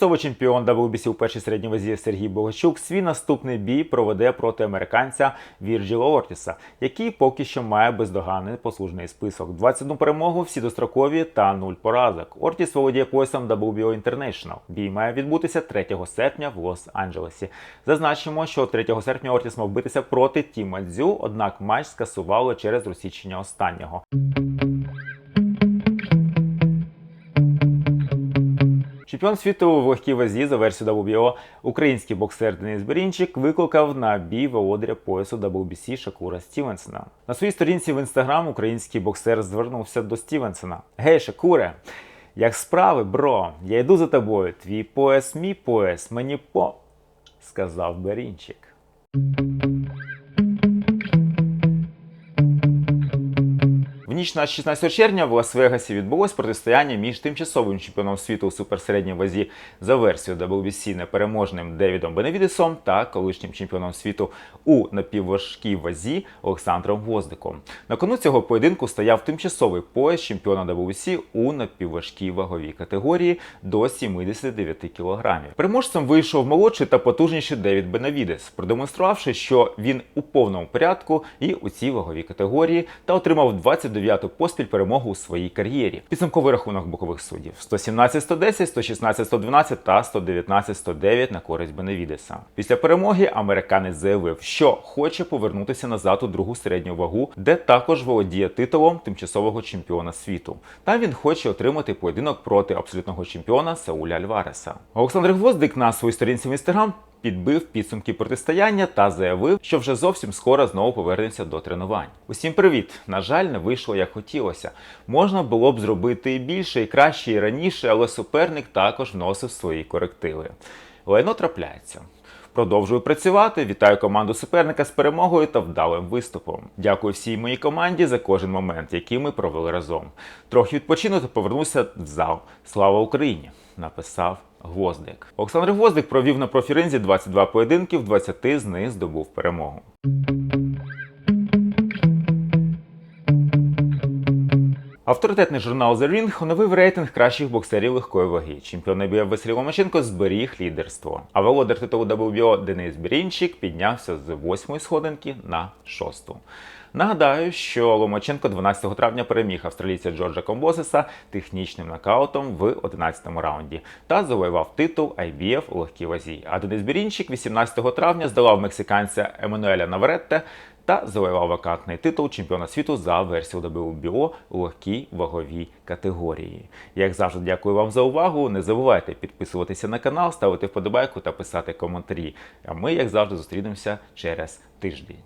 Тимчасовий чемпіон WBC у першій середній вазі Сергій Богачук свій наступний бій проведе проти американця Вірджіла Ортіса, який поки що має бездоганний послужний список. 21 перемогу, всі дострокові та 0 поразок. Ортіс володіє поясом WBO International. Бій має відбутися 3 серпня в Лос-Анджелесі. Зазначимо, що 3 серпня Ортіс мав битися проти Тіма Дзю, однак матч скасували через розсічення останнього. Чемпіон світу в легкій вазі за версією WBO український боксер Денис Берінчик викликав на бій володаря поясу WBC Шакура Стівенсона. На своїй сторінці в інстаграм український боксер звернувся до Стівенсона. Гей, Шакуре! Як справи, бро? Я йду за тобою. Твій пояс, мій пояс, мені по. сказав Берінчик. Ніч на 16 червня в Лас-Вегасі відбулось протистояння між тимчасовим чемпіоном світу у суперсередній вазі за версією WBC непереможним Девідом Беневідесом та колишнім чемпіоном світу у напівважкій вазі Олександром Воздиком. На кону цього поєдинку стояв тимчасовий пояс чемпіона WBC у напівважкій ваговій категорії до 79 кілограмів. Переможцем вийшов молодший та потужніший Девід Бенавідес, продемонструвавши, що він у повному порядку і у цій ваговій категорії та отримав 29-ту поспіль перемогу у своїй кар'єрі. Підсумковий рахунок бокових суддів 117-110, 116-112 та 119-109 на користь Беневідеса. Після перемоги американець заявив, що хоче повернутися назад у другу середню вагу, де також володіє титулом тимчасового чемпіона світу. Там він хоче отримати поєдинок проти абсолютного чемпіона Сауля Альвареса. Олександр Гвоздик на своїй сторінці в інстаграм підбив підсумки протистояння та заявив, що вже зовсім скоро знову повернеться до тренувань. Усім привіт! На жаль, не вийшло як хотілося. Можна було б зробити і більше, і краще, і раніше, але суперник також вносив свої корективи. Лайно трапляється. Продовжую працювати. Вітаю команду суперника з перемогою та вдалим виступом. Дякую всій моїй команді за кожен момент, який ми провели разом. Трохи відпочину та повернуся в зал. Слава Україні! Написав Гвоздик. Олександр Гвоздик провів на профіринзі 22 поєдинки, в 20 з них здобув перемогу. Авторитетний журнал The Ring оновив рейтинг кращих боксерів легкої ваги. Чемпіон IBF Василь Ломаченко зберіг лідерство. А володар титулу WBO Денис Бірінчик піднявся з восьмої сходинки на шосту. Нагадаю, що Ломаченко 12 травня переміг австралійця Джорджа Комбосиса технічним нокаутом в 11-му раунді та завоював титул IBF у легкій вазі. А Денис Бірінчик 18 травня здолав мексиканця Еммануеля Наваретте та завоював вакантний титул чемпіона світу за версією WBO у легкій ваговій категорії. Як завжди, дякую вам за увагу. Не забувайте підписуватися на канал, ставити вподобайку та писати коментарі. А ми, як завжди, зустрінемося через тиждень.